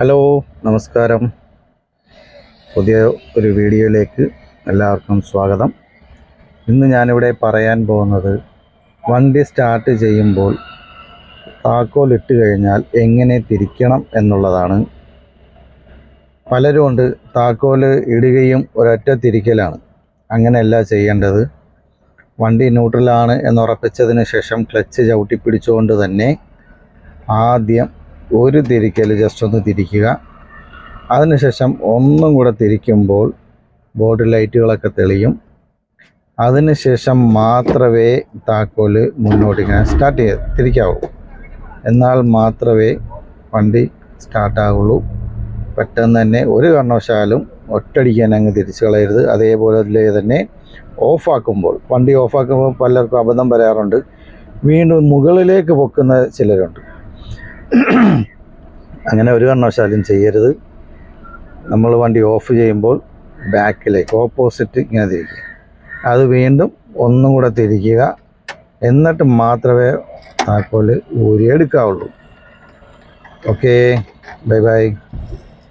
Hello നമസ്കാരം. പുതിയ ഒരു വീഡിയോയിലേക്ക് എല്ലാവർക്കും സ്വാഗതം. ഇന്ന് ഞാനിവിടെ പറയാൻ പോകുന്നത് വണ്ടി സ്റ്റാർട്ട് ചെയ്യുമ്പോൾ താക്കോൽ ഇട്ട് കഴിഞ്ഞാൽ എങ്ങനെ തിരിക്കണം എന്നുള്ളതാണ്. പലരും ഉണ്ട് താക്കോൽ ഇടുകയും ഒരൊറ്റ തിരിക്കലാണ്. അങ്ങനെയല്ല ചെയ്യേണ്ടത്. വണ്ടി ന്യൂട്രലാണ് എന്നുറപ്പിച്ചതിന് ശേഷം ക്ലച്ച് ചവിട്ടി പിടിച്ചുകൊണ്ട് തന്നെ ആദ്യം ഒരു തിരിക്കൽ ജസ്റ്റ് ഒന്ന് തിരിക്കുക. അതിനുശേഷം ഒന്നും കൂടെ തിരിക്കുമ്പോൾ ബോർഡ് ലൈറ്റുകളൊക്കെ തെളിയും. അതിനുശേഷം മാത്രമേ താക്കോൽ മുന്നോട്ട് ഇങ്ങനെ സ്റ്റാർട്ട് ചെയ്യ തിരിക്കാവൂ. എന്നാൽ മാത്രമേ വണ്ടി സ്റ്റാർട്ടാവുള്ളൂ പെട്ടെന്ന് തന്നെ ഒരു കാരണവശാലും ഒറ്റടിക്കാൻ അങ്ങ് തിരിച്ചു കളയരുത്. അതേപോലെ തന്നെ ഓഫാക്കുമ്പോൾ വണ്ടി ഓഫാക്കുമ്പോൾ പലർക്കും അബദ്ധം വരാറുണ്ട്. വീണ്ടും മുകളിലേക്ക് പൊക്കുന്ന ചിലരുണ്ട്. അങ്ങനെ ഒരു കാരണവശാലും ചെയ്യരുത്. നമ്മൾ വണ്ടി ഓഫ് ചെയ്യുമ്പോൾ ബാക്കിലേക്ക് ഓപ്പോസിറ്റ് ഇങ്ങനെ തിരിക്കുക. അത് വീണ്ടും ഒന്നും കൂടെ തിരിക്കുക. എന്നിട്ട് മാത്രമേ താക്കോൽ ഊരിയെടുക്കാവുള്ളൂ. Okay bye bye